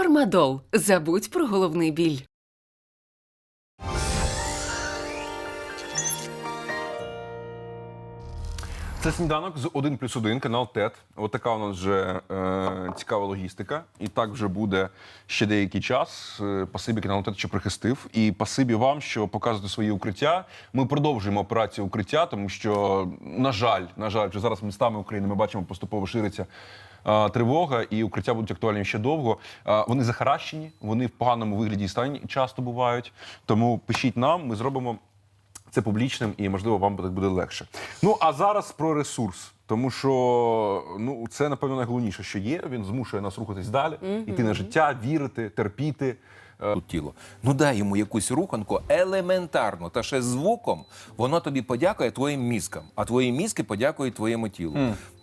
Фармадол. Забудь про головний біль. Це сніданок з 1 плюс 1, канал ТЕТ. От така у нас вже е, цікава логістика. І так вже буде ще деякий час. Е, Пасибі каналу ТЕТ, що прихистив. І пасибі вам, що показуєте свої укриття. Ми продовжуємо операцію укриття, тому що, на жаль, на жаль, вже зараз містами України ми бачимо, поступово шириться. Тривога і укриття будуть актуальні ще довго. Вони захаращені, вони в поганому вигляді і стані часто бувають. Тому пишіть нам, ми зробимо це публічним і можливо вам так буде легше. Ну а зараз про ресурс. Тому що ну це напевно найголовніше, що є. Він змушує нас рухатись далі, йти на життя, вірити, терпіти. Тут тіло. Ну дай йому якусь руханку елементарно, та ще звуком, воно тобі подякує твоїм мізкам, а твої мізки подякують твоєму тілу.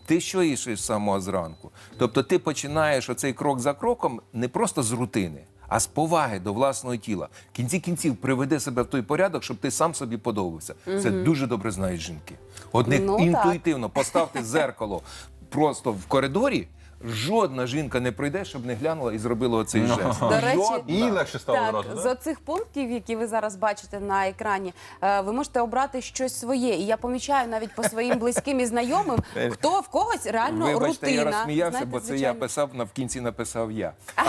Ти що їшиш з самого зранку? Тобто ти починаєш оцей крок за кроком не просто з рутини, а з поваги до власного тіла. В кінці кінців приведи себе в той порядок, щоб ти сам собі подобався. Це дуже добре знають жінки. Одне Ну, так. інтуїтивно поставте зеркало просто в коридорі. Жодна жінка не пройде, щоб не глянула і зробила оцей жест. До речі, Жодна. І легше стало Так, одразу. з да? оцих пунктів, які ви зараз бачите на екрані, е, ви можете обрати щось своє. І я помічаю навіть по своїм близьким і знайомим, хто в когось реально Вибачте, рутина. я розсміявся, Знаєте, бо це я звичайно. писав, на в кінці написав я.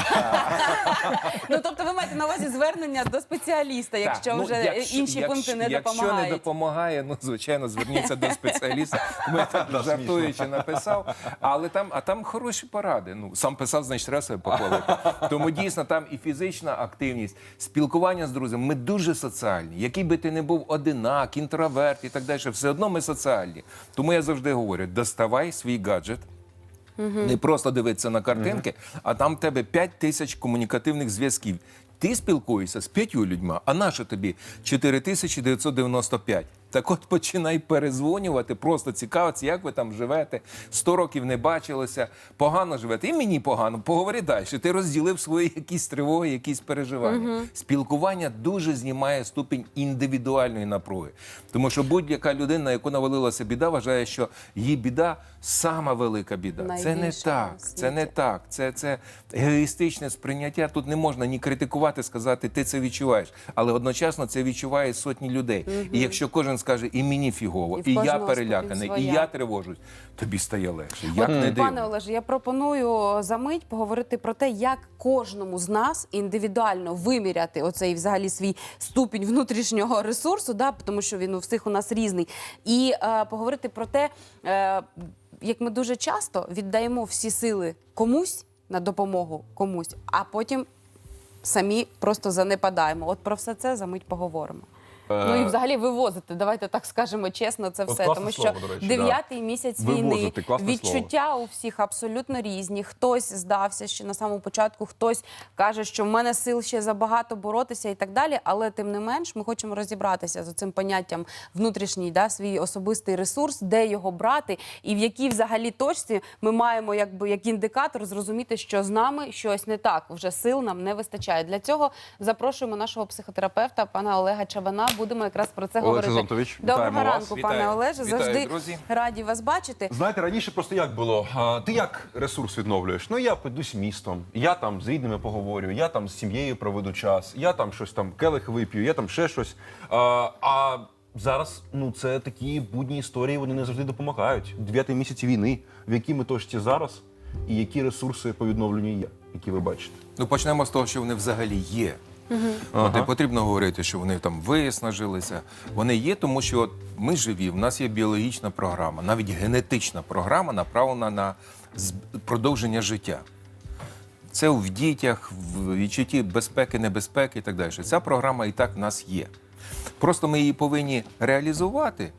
Ну тобто ви маєте на увазі звернення до спеціаліста, якщо Так, ну, вже якщо- інші якщо- пункти не Якщо не допомагають. допомагає, ну звичайно, зверніться до спеціаліста. Ми так жартуючи написав. Але там, а там хороші поради. Ну сам писав, значить, треба себе похвалити. Тому дійсно там і фізична активність, спілкування з друзями. Ми дуже соціальні. Який би ти не був одинак, інтроверт і так далі, все одно ми соціальні. Тому я завжди говорю: доставай свій гаджет. Не просто дивитися на картинки, а там в тебе 5 тисяч комунікативних зв'язків. Ти спілкуєшся з п'ятью людьми, а наша тобі 4995. Так от починай перезвонювати, просто цікавитися, як ви там живете. 100 років не бачилися, погано живете. І мені погано. Поговори далі. Ти розділив свої якісь тривоги, якісь переживання. Спілкування дуже знімає ступінь індивідуальної напруги. Тому що будь-яка людина, на яку навалилася біда, вважає, що її біда сама велика біда. Це не так. Це не так. Це, це егоїстичне сприйняття. Тут не можна ні критикувати, сказати, ти це відчуваєш. Але одночасно це відчуває сотні людей. І якщо кожен скаже, і мені фігово, І і, я переляканий, і я тривожусь, тобі стає легше. Як От, не Пане. Олеже, я пропоную за мить поговорити про те, як кожному з нас індивідуально виміряти оцей взагалі свій ступінь внутрішнього ресурсу, да, тому що він у всіх у нас різний, і е, поговорити про те, е, як ми дуже часто віддаємо всі сили комусь на допомогу комусь, а потім самі просто занепадаємо. От про все це за мить поговоримо. Ну і взагалі вивозити, давайте так скажемо чесно, це От все. класне Тому що слово, до речі, дев'ятий місяць війни, Вивозити, класне відчуття у всіх абсолютно різні. Хтось здався ще на самому початку, хтось каже, що в мене сил ще забагато боротися і так далі. Але тим не менш, ми хочемо розібратися з цим поняттям внутрішній, да, свій особистий ресурс, де його брати, і в якій взагалі точці ми маємо, якби як індикатор, зрозуміти, що з нами щось не так. Вже сил нам не вистачає. Для цього запрошуємо нашого психотерапевта, пана Олега Чабана. Будемо якраз про це Олег говорити. Сезонтович, Доброго вітаємо вас. ранку, пане Вітаю. Олеже. Вітаю, Завжди друзі. раді вас бачити. Знаєте, раніше просто як було? А, ти як ресурс відновлюєш? Ну я підусь містом, я там з рідними поговорю, я там з сім'єю проведу час, я там щось там келих вип'ю, я там ще щось. А, а зараз ну це такі будні історії, вони не завжди допомагають. Дев'ятий місяці війни, в якій ми точці зараз, і які ресурси по відновленню є, які ви бачите. Ну почнемо з того, що вони взагалі є. От, не потрібно говорити, що вони там виснажилися. Вони є, тому що от ми живі, в нас є біологічна програма, навіть генетична програма, направлена на продовження життя. Це в дітях, в відчутті безпеки, небезпеки і так далі. Ця програма і так в нас є. Просто ми її повинні реалізувати.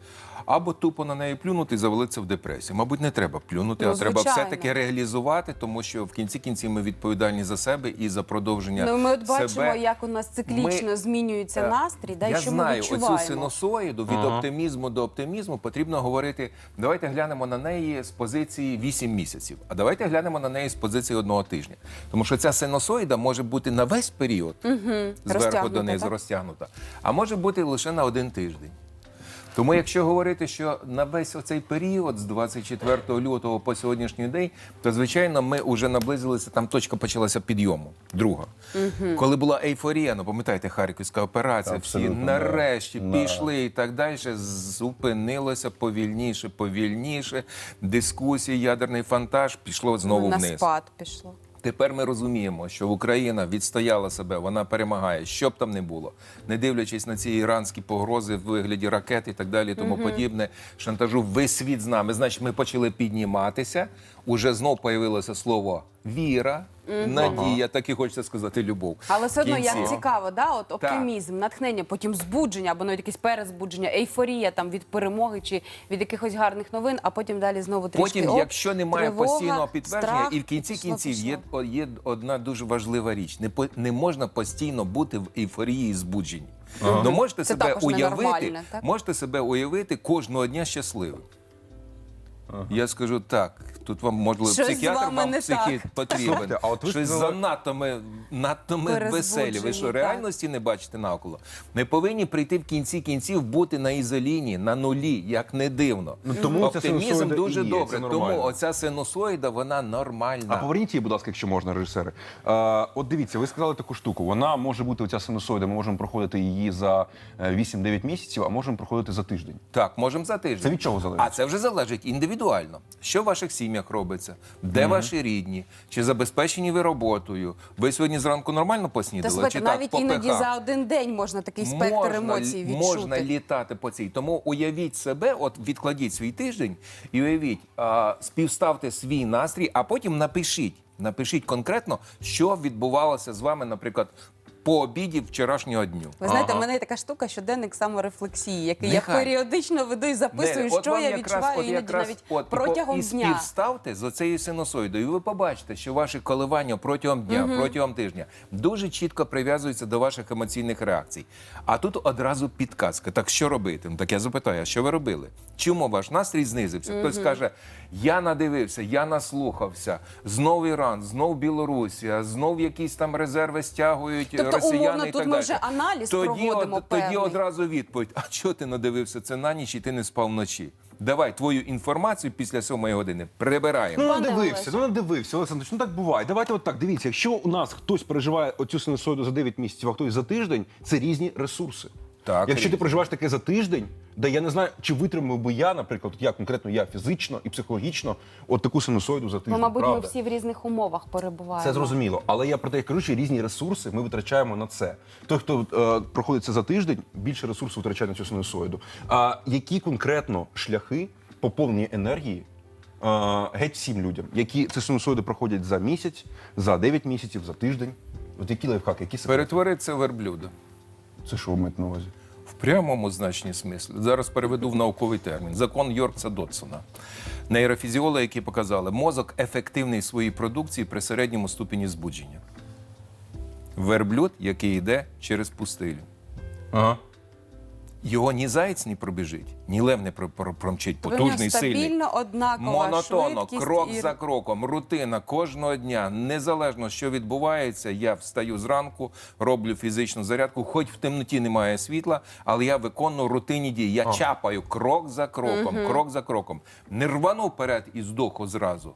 Або тупо на неї плюнути і завалитися в депресію. Мабуть, не треба плюнути, Ну, а треба все-таки реалізувати, тому що в кінці кінців ми відповідальні за себе і за продовження. Ну, ми от бачимо, себе. як у нас циклічно Ми, змінюється Е, настрій, да, Я що знаю, ми оцю синусоїду від оптимізму до оптимізму потрібно говорити. Давайте глянемо на неї з позиції 8 місяців, а давайте глянемо на неї з позиції одного тижня. Тому що ця синусоїда може бути на весь період зверху Розтягнута, донизу розтягнута, а може бути лише на один тиждень. Тому, якщо говорити, що на весь оцей період з 24 лютого по сьогоднішній день, то звичайно ми вже наблизилися. Там точка почалася підйому. Друга, коли була ейфорія, ну пам'ятаєте, Харківська операція, всі нарешті да. пішли і так далі. Зупинилося повільніше, повільніше. Дискусії, ядерний фантаж пішло знову на вниз. спад пішло. Тепер ми розуміємо, що Україна відстояла себе, вона перемагає, що б там не було, не дивлячись на ці іранські погрози в вигляді ракет і так далі, тому подібне, шантажу весь світ з нами. Значить, ми почали підніматися. Уже знов появилося слово віра, надія, так і хочеться сказати, любов. Але все одно кінці. як цікаво, да? От оптимізм, натхнення, потім збудження або навіть якесь перезбудження, ейфорія там від перемоги чи від якихось гарних новин, а потім далі знову трішки. Потім, оп, якщо немає тривога, постійного підтвердження, страх, і в кінці пішло, кінців пішло. є, о- є одна дуже важлива річ: не по не можна постійно бути в ейфорії і збудженні. Ну можете Це себе також уявити, ненормально, так? можете себе уявити кожного дня щасливим. Я скажу так, тут вам можливо Щось з психіатр вами вам не психіт так. потрібен. Слухайте, а от ви Щось сказали- занадто ми надто ми веселі. Ви що так. реальності не бачите навколо? Ми повинні прийти в кінці кінців бути на ізоліні, на нулі, як не дивно. Ну, тому ця Оптимізм синусоїда дуже і є, добре. це Тому оця синусоїда вона нормальна. А поверніть її, будь ласка, якщо можна, режисери. Е, от дивіться, ви сказали таку штуку. Вона може бути оця синусоїда. Ми можемо проходити її за е, 8-9 місяців, а можемо проходити за тиждень. Так, можемо за тиждень. Це від чого залежить? А це вже залежить індивідуально. Що в ваших сім'ях робиться? Де ваші рідні? Чи забезпечені ви роботою? Ви сьогодні зранку нормально Та поснідали? слухайте, чи навіть так, іноді за один день можна такий спектр емоцій відчути. Можна літати по цій. Тому уявіть себе, от відкладіть свій тиждень і уявіть, а, співставте свій настрій, а потім напишіть. Напишіть конкретно, що відбувалося з вами, наприклад, по обіді вчорашнього дню. Ви знаєте, в мене є така штука щоденник саморефлексії, який Нехай. я періодично веду і записую, от що я якраз- відчуваю от іноді якраз навіть от, і по- протягом і дня. співставте з оцею синусоїдою, і ви побачите, що ваші коливання протягом дня, протягом тижня дуже чітко прив'язуються до ваших емоційних реакцій. А тут одразу підказка. Так що робити? Ну, так я запитаю, а що ви робили? Чому ваш настрій знизився? Хтось каже: я надивився, я наслухався, знов Іран, знов Білорусія, знов якісь там резерви стягують Тобто, росіяни умовно, і тут так ми далі. вже аналіз тоді, проводимо од- тоді одразу відповідь: а чого ти надивився це на ніч і ти не спав вночі? Давай твою інформацію після сьомої години прибираємо. Ну, надивився, ну надивився, Олександрович, ну так буває. Давайте от так, дивіться, якщо у нас хтось переживає оцю синусоїду за 9 місяців, а хтось за тиждень, це різні ресурси. Так, якщо ти проживаєш таке за тиждень, де я не знаю, чи витримав би я, наприклад, я конкретно я фізично і психологічно, от таку синусоїду за тиждень. Ну, мабуть, ми всі в різних умовах перебуваємо. Це зрозуміло, але я про те кажу, що різні ресурси ми витрачаємо на це. Той, хто е, проходить це за тиждень, більше ресурсів витрачає на цю синусоїду. А які конкретно шляхи поповнення енергії е, геть всім людям, які ці синусоїди проходять за місяць, за 9 місяців, за тиждень? От які лайфхаки, які секрети? Перетвори це верблюда. Це що ви маєте на увазі? Прямому значенні смислі. Зараз переведу в науковий термін. Закон Йоркса Дотсона. Нейрофізіологи, які показали, мозок ефективний своїй продукції при середньому ступені збудження. Верблюд, який йде через пустилю. Ага. Його ні заєць не пробіжить, ні лев не про- про- промчить. Потужний, сильний. стабільно однакова Монотонно, крок і... за кроком, рутина кожного дня, незалежно що відбувається, я встаю зранку, роблю фізичну зарядку, хоч в темноті немає світла, але я виконую рутинні дії. Я чапаю крок за кроком, крок за кроком. Не рвану вперед і здоху зразу.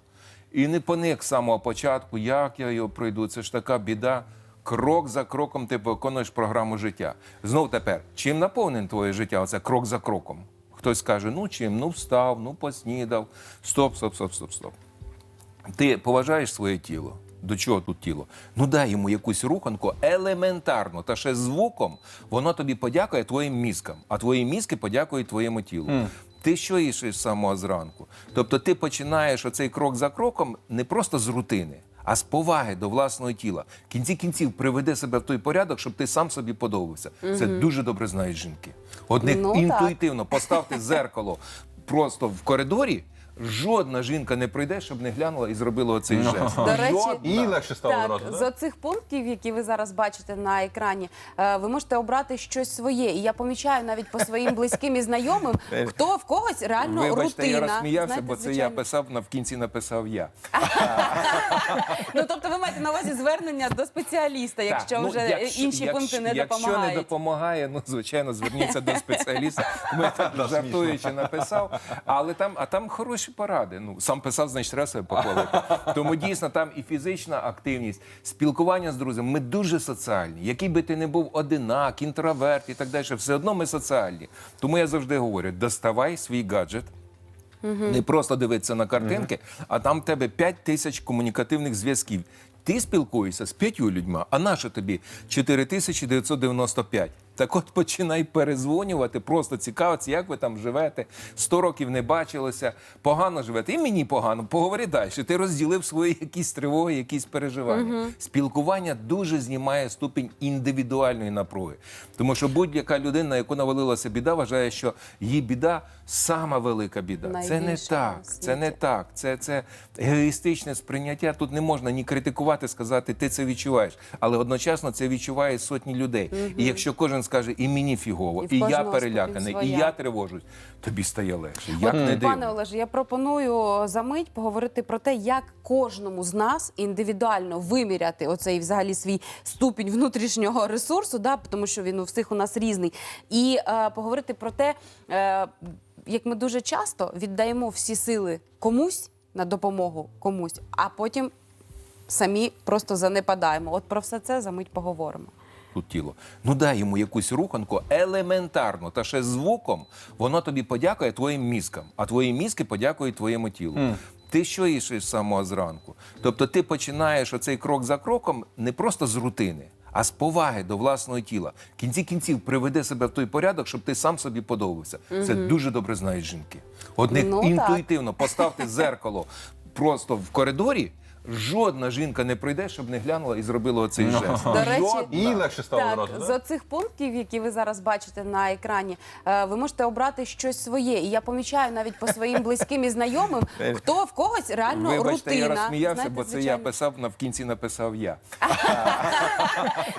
І не поник з самого початку, як я його пройду. Це ж така біда. Крок за кроком ти виконуєш програму життя. Знов тепер, чим наповнене твоє життя? Оце крок за кроком. Хтось каже, ну чим, ну встав, ну поснідав. Стоп, стоп, стоп, стоп, стоп. Ти поважаєш своє тіло. До чого тут тіло? Ну дай йому якусь руханку елементарно, та ще звуком воно тобі подякує твоїм мізкам, а твої мізки подякують твоєму тілу. Ти що їшиш з самого зранку? Тобто ти починаєш оцей крок за кроком не просто з рутини, а з поваги до власного тіла. В кінці кінців приведи себе в той порядок, щоб ти сам собі подобався. Це дуже добре знають жінки. Одних Ну, так. інтуїтивно поставте зеркало просто в коридорі. Жодна жінка не пройде, щоб не глянула і зробила оцей жест. До речі, Жодна. І легше стало Так, одразу, з да? оцих пунктів, які ви зараз бачите на екрані, е, ви можете обрати щось своє. І я помічаю навіть по своїм близьким і знайомим, хто в когось реально Вибачте, рутина. я розсміявся, Знаєте, бо це я писав, на в кінці написав я. Ну тобто ви маєте на увазі звернення до спеціаліста, якщо Так, ну, вже якщо- інші якщо- пункти не Якщо не допомагають. допомагає, ну звичайно, зверніться до спеціаліста. Ми так жартуючи написав. Але там, а там хороші поради. Ну сам писав, значить, треба себе похвалити. Тому дійсно там і фізична активність, спілкування з друзями. Ми дуже соціальні. Який би ти не був одинак, інтроверт і так далі, все одно ми соціальні. Тому я завжди говорю: доставай свій гаджет. Не просто дивитися на картинки, а там в тебе 5 тисяч комунікативних зв'язків. Ти спілкуєшся з п'ятью людьми, а наша тобі 4995. Так от починай перезвонювати, просто цікавиться, як ви там живете. 100 років не бачилося, погано живете. І мені погано. Поговори далі. Ти розділив свої якісь тривоги, якісь переживання. Спілкування дуже знімає ступінь індивідуальної напруги. Тому що будь-яка людина, на яку навалилася біда, вважає, що її біда сама велика біда. Це не так. Це не так. Це, це егоїстичне сприйняття. Тут не можна ні критикувати, сказати, ти це відчуваєш. Але одночасно це відчуває сотні людей. І якщо кожен скаже, і мені фігово, І і, я переляканий, і я тривожусь, тобі стає легше. Як От, не пане. Олеже, я пропоную за мить поговорити про те, як кожному з нас індивідуально виміряти оцей взагалі свій ступінь внутрішнього ресурсу, да, тому що він у всіх у нас різний, і е, поговорити про те, е, як ми дуже часто віддаємо всі сили комусь на допомогу комусь, а потім самі просто занепадаємо. От про все це за мить поговоримо. Тут тіло. Ну дай йому якусь руханку елементарно, та ще звуком, воно тобі подякує твоїм мізкам, а твої мізки подякують твоєму тілу. Ти що їшиш з самого зранку? Тобто ти починаєш оцей крок за кроком не просто з рутини, а з поваги до власного тіла. В кінці кінців приведи себе в той порядок, щоб ти сам собі подобався. Це дуже добре знають жінки. Одних Ну, так. інтуїтивно поставте зеркало просто в коридорі. Жодна жінка не пройде, щоб не глянула і зробила оцей жест. До речі, Жодна. І легше стало Так, одразу, з да? оцих пунктів, які ви зараз бачите на екрані, е, ви можете обрати щось своє. І я помічаю навіть по своїм близьким і знайомим, хто в когось реально Вибачте, я рутина. розсміявся, Знаєте, бо це я звичайно. писав, на в кінці написав я.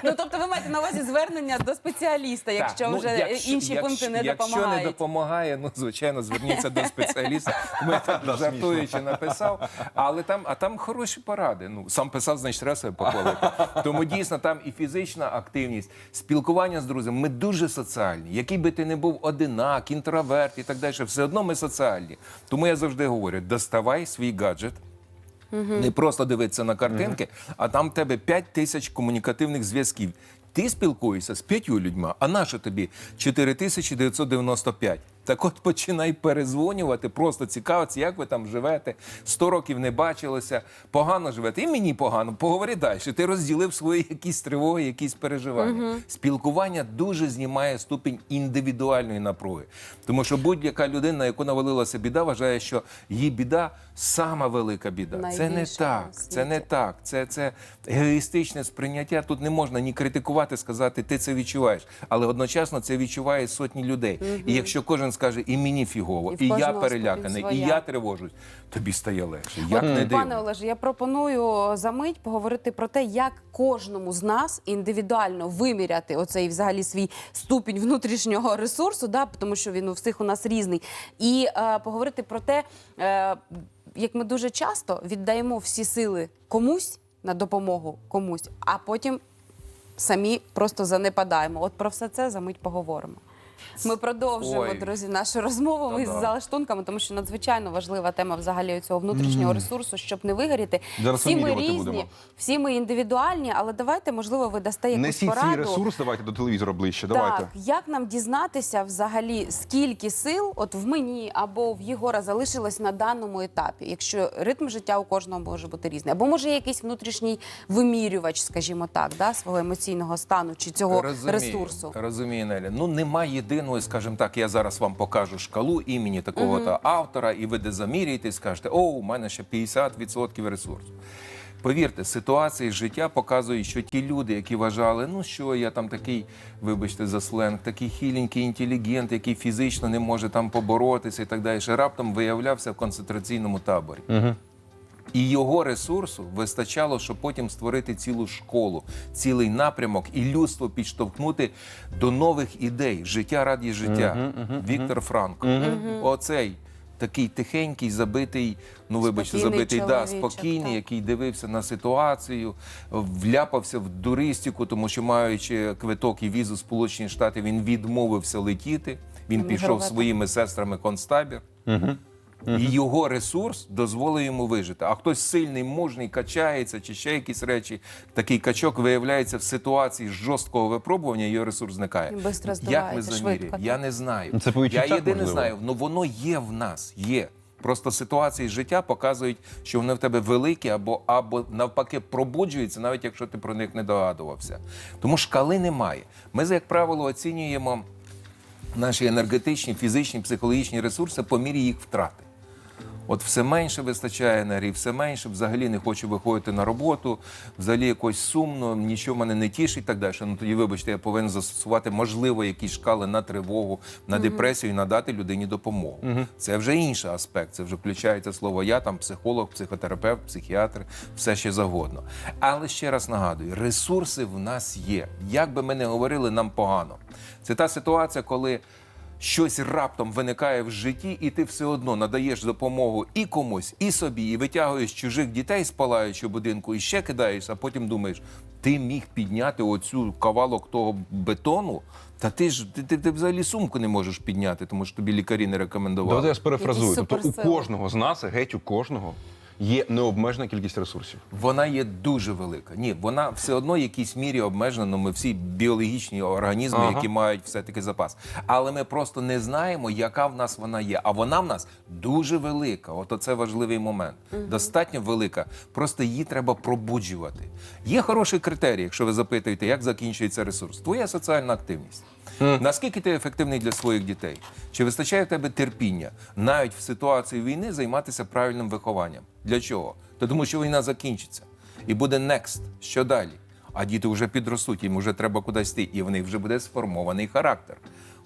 Ну тобто ви маєте на увазі звернення до спеціаліста, якщо Так, ну, вже якщо- інші якщо- пункти не Якщо не допомагають. допомагає, ну звичайно, зверніться до спеціаліста. Ми так жартуючи написав. Але там, а там хороші поради. Ну сам писав, значить, треба себе похвалити. Тому дійсно там і фізична активність, спілкування з друзями. Ми дуже соціальні. Який би ти не був одинак, інтроверт і так далі, все одно ми соціальні. Тому я завжди говорю: доставай свій гаджет. Не просто дивитися на картинки, а там в тебе 5 тисяч комунікативних зв'язків. Ти спілкуєшся з п'ятью людьми, а наша тобі 4995. Так от починай перезвонювати, просто цікавиться, як ви там живете. 100 років не бачилося, погано живете. І мені погано, поговори далі. Ти розділив свої якісь тривоги, якісь переживання. Спілкування дуже знімає ступінь індивідуальної напруги. Тому що будь-яка людина, на яку навалилася біда, вважає, що її біда сама велика біда. Це не так. Це не так. Це, це егоїстичне сприйняття. Тут не можна ні критикувати, сказати, ти це відчуваєш. Але одночасно це відчуває сотні людей. І якщо кожен скаже, і мені фігово, І і, я переляканий, і я тривожусь, тобі стає легше. Як не Пане. Олеже, я пропоную за мить поговорити про те, як кожному з нас індивідуально виміряти оцей взагалі свій ступінь внутрішнього ресурсу, да, тому що він у всіх у нас різний, і е, поговорити про те, е, як ми дуже часто віддаємо всі сили комусь на допомогу комусь, а потім самі просто занепадаємо. От про все це за мить поговоримо. Ми продовжуємо, Ой. друзі, нашу розмову. Та-да. залаштунками, тому що надзвичайно важлива тема взагалі цього внутрішнього ресурсу, щоб не вигоріти. Зараз всі ми різні, будемо. всі ми індивідуальні, але давайте, можливо, ви дасте якусь Несіть пораду. свій ресурс, давайте до телевізора ближче. Давайте. Так, як нам дізнатися взагалі, скільки сил от в мені або в Єгора залишилось на даному етапі, якщо ритм життя у кожного може бути різний, або може якийсь внутрішній вимірювач, скажімо так, да, свого емоційного стану чи цього ресурсу. Розумію, Неля. Ну немає єдиної, скажімо так, я зараз вам покажу шкалу імені такого-то автора, і ви де заміряєте і скажете, о, у мене ще 50% ресурсу. Повірте, ситуації життя показують, що ті люди, які вважали, ну що я там такий, вибачте за сленг, такий хіленький інтелігент, який фізично не може там поборотися і так далі, ще раптом виявлявся в концентраційному таборі. І його ресурсу вистачало, щоб потім створити цілу школу, цілий напрямок і людство підштовхнути до нових ідей. Життя раді життя. Віктор Франко. Оцей такий тихенький, забитий, ну вибачте, Спокійний забитий, да, спокійний, так. який дивився на ситуацію, вляпався в дуристику, тому що маючи квиток і візу Сполучені Штати, він відмовився летіти. Він пішов своїми сестрами концтабір. І його ресурс дозволив йому вижити. А хтось сильний, мужний, качається чи ще якісь речі. Такий качок виявляється в ситуації жорсткого випробування, його ресурс зникає. Бистро Як ми замірюємо? Я не знаю. Ну, це Я єдине можливо. знаю, ну воно є в нас, є. Просто ситуації життя показують, що вони в тебе великі або, або навпаки пробуджуються, навіть якщо ти про них не догадувався. Тому шкали немає. Ми, як правило, оцінюємо наші енергетичні, фізичні, психологічні ресурси по мірі їх втрати. От все менше вистачає енергії, все менше, взагалі не хочу виходити на роботу, взагалі якось сумно, нічого мене не тішить і так далі. Ну тоді, вибачте, я повинен застосувати, можливо, якісь шкали на тривогу, на депресію і надати людині допомогу. Це вже інший аспект. Це вже включається слово я, там психолог, психотерапевт, психіатр, все ще завгодно. Але ще раз нагадую, ресурси в нас є. Як би ми не говорили, нам погано. Це та ситуація, коли щось раптом виникає в житті, і ти все одно надаєш допомогу і комусь, і собі, і витягуєш чужих дітей з палаючого будинку, і ще кидаєш, а потім думаєш, ти міг підняти оцю кавалок того бетону. Та ти ж ти, ти, ти взагалі сумку не можеш підняти, тому що тобі лікарі не рекомендували. Давайте я сперефразую. Тобто у кожного з нас, геть у кожного, є необмежена кількість ресурсів. Вона є дуже велика. Ні, вона все одно в якійсь мірі обмежена. Ну, ми всі біологічні організми, Ага. які мають все-таки запас. Але ми просто не знаємо, яка в нас вона є. А вона в нас дуже велика. От це важливий момент. Достатньо велика. Просто її треба пробуджувати. Є хороший критерій, якщо ви запитуєте, як закінчується ресурс. Твоя соціальна активність. Наскільки ти ефективний для своїх дітей? Чи вистачає в тебе терпіння навіть в ситуації війни займатися правильним вихованням? Для чого? Та тому що війна закінчиться і буде next. Що далі? А діти вже підростуть, їм вже треба кудись йти, і в них вже буде сформований характер.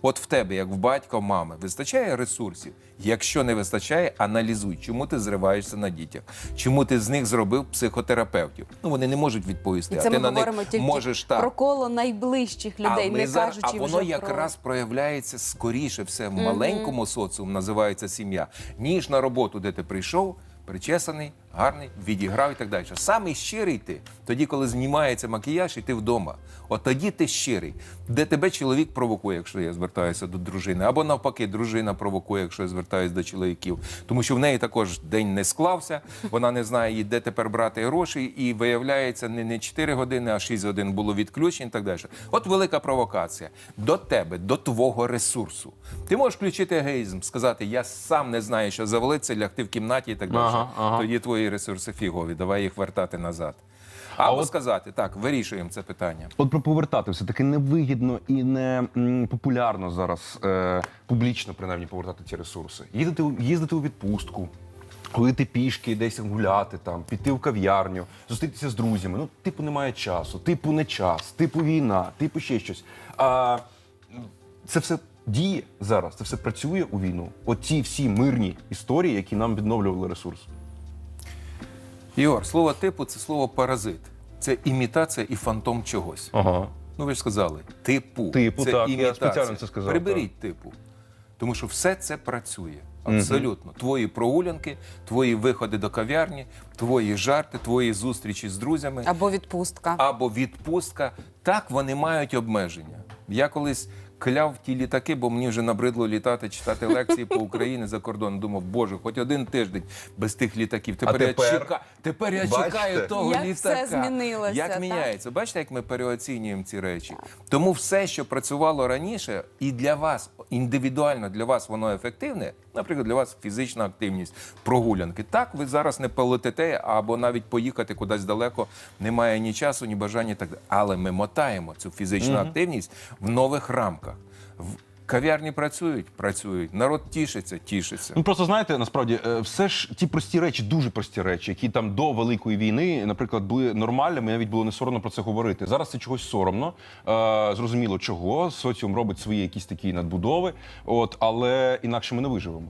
От в тебе, як в батька, мами, вистачає ресурсів. Якщо не вистачає, аналізуй, чому ти зриваєшся на дітях, чому ти з них зробив психотерапевтів. Ну вони не можуть відповісти. І а це ти ми на них тільки можеш так. про коло найближчих людей, А, ми не зараз- кажучи а воно вже якраз проявляється скоріше все в маленькому соціумі, називається сім'я, ніж на роботу, де ти прийшов, причесаний, гарний, відіграв і так далі. Самий щирий ти, тоді, коли знімається макіяж, і ти вдома. От тоді ти щирий, де тебе чоловік провокує, якщо я звертаюся до дружини, або навпаки, дружина провокує, якщо я звертаюся до чоловіків. Тому що в неї також день не склався, вона не знає, де тепер брати гроші, і виявляється, не, не 4 години, а 6 годин було відключень і так далі. От велика провокація до тебе, до твого ресурсу. Ти можеш включити егоїзм, сказати, я сам не знаю, що завалиться, лягти в кімнаті і так далі. Ага, ага. Тоді твої ресурси фігові, давай їх вертати назад. Або от- сказати, так, вирішуємо це питання. От про повертати все таки невигідно і не популярно зараз е, публічно принаймні повертати ці ресурси. Їздити, у- їздити у відпустку, ходити пішки, десь гуляти, там, піти в кав'ярню, зустрітися з друзями. Ну, типу, немає часу, типу, не час, типу війна, типу ще щось. А, це все діє зараз, це все працює у війну. Оці всі мирні історії, які нам відновлювали ресурс. Ігор, слово типу це слово паразит. Це імітація і фантом чогось. Ага. Ну ви ж сказали, типу. Типу, це так, я імітація. спеціально це сказав, Приберіть типу. Тому що все це працює. Абсолютно. Твої прогулянки, твої виходи до кав'ярні, твої жарти, твої зустрічі з друзями або відпустка. або відпустка. Так вони мають обмеження. Я колись кляв ті літаки, бо мені вже набридло літати, читати лекції по Україні за кордон. Думав, боже, хоч один тиждень без тих літаків. Тепер, тепер? я чекаю. Тепер я Бачите? чекаю того Як літака. все змінилося, Як так? міняється? Бачите, як ми переоцінюємо ці речі. Тому все, що працювало раніше, і для вас індивідуально для вас воно ефективне. Наприклад, для вас фізична активність, прогулянки. Так, ви зараз не полетите, або навіть поїхати кудись далеко немає ні часу, ні бажання. і Так далі. але ми мотаємо цю фізичну активність в нових рамках. В- Кав'ярні працюють, працюють. Народ тішиться, тішиться. Ну просто знаєте, насправді е, все ж ті прості речі, дуже прості речі, які там до великої війни, наприклад, були нормальними, навіть було не соромно про це говорити. Зараз це чогось соромно. Е, зрозуміло, чого соціум робить свої якісь такі надбудови. От але інакше ми не виживемо.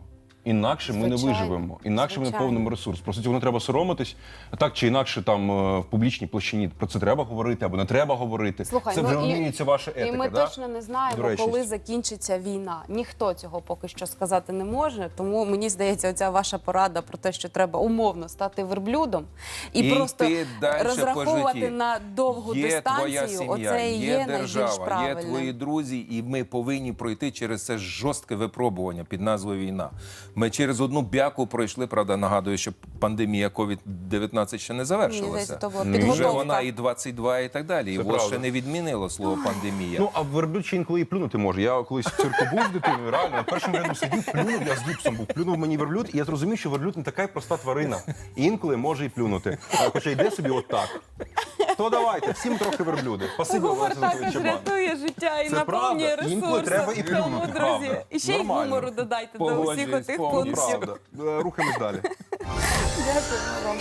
Інакше ми не виживемо, інакше ми не Звичайно. повнимо ресурс. Просто цього не треба соромитись. Так чи інакше, там е, в публічній площині про це треба говорити або не треба говорити. Слухай, це ну вже і- вимінюється ваша етика. І ми да? точно не знаємо, коли закінчиться війна. Ніхто цього поки що сказати не може. Тому мені здається, оця ваша порада про те, що треба умовно стати верблюдом і, І просто розраховувати на довгу є дистанцію. твоя сім'я, оце і є, держава, є твої друзі, і ми повинні пройти через це жорстке випробування під назвою війна. Ми через одну бяку пройшли. Правда, нагадую, що пандемія COVID-19 ще не завершилася. то вже підготовка. вона і 22, і так далі. І ще не відмінило слово пандемія. Ну, а верблюд інколи і плюнути може. Я колись в цирку був з дитиною, реально, на першому ряду сидів, плюнув, я з гіпсом був, плюнув мені верблюд, і я зрозумів, що верблюд не така проста тварина. І інколи може і плюнути. Хоча йде собі отак. То давайте, всім трохи верблюди. Спасибо вам, Гумор також Чабан. рятує життя і Це наповнює правда. Інколи ресурси. треба і Тому, плюнути, друзі, правда. і ще й Нормально. гумору додайте до усіх Погоджуюсь отих повністю. пунктів. Правда. Е, Рухаємось далі. Дякую вам.